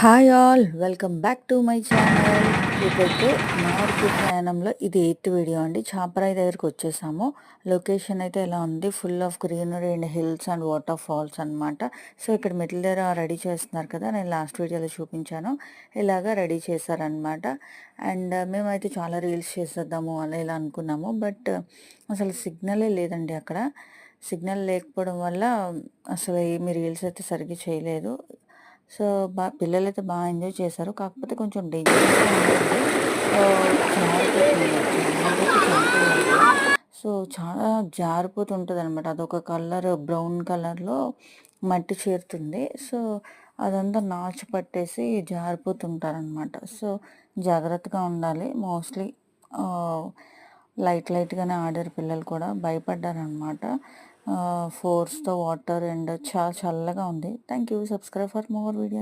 Hi all welcome back to my channel. ఇప్పుడైతే north ప్రయాణంలో ఇది ఎయిత్ వీడియో అండి. చాపరాయి దగ్గరికి వచ్చేసాము. లొకేషన్ అయితే ఎలా ఉంది? Full of greenery and hills and waterfalls అనమాట సో ఇక్కడ మిడిల్ దగ్గర రెడీ చేస్తున్నారు కదా నేను లాస్ట్ వీడియోలో చూపించాను. ఇలాగా రెడీ చేశారనమాట అండ్ మేమైతే చాలా రీల్స్ చేసేద్దాము అలా ఇలా అనుకున్నాము. బట్ అసలు సిగ్నలే లేదండి అక్కడ. సిగ్నల్ లేకపోవడం వల్ల అసలు ఏమి రీల్స్ అయితే సరిగ్గా చేయలేదు. సో బా అయితే బాగా ఎంజాయ్ చేశారు. కాకపోతే కొంచెం డేంజర్ సో చాలా జారిపోతుంటుంది అనమాట అదొక కలర్ బ్రౌన్ కలర్లో మట్టి చేరుతుంది. సో అదంతా నాచు పట్టేసి జారిపోతుంటారనమాట సో జాగ్రత్తగా ఉండాలి. మోస్ట్లీ లైట్ లైట్గానే ఆడారు పిల్లలు కూడా. భయపడ్డారనమాట ఫోర్స్‌తో వాటర్ అండ్ చాలా చల్లగా ఉంది. Thank you. Subscribe for more video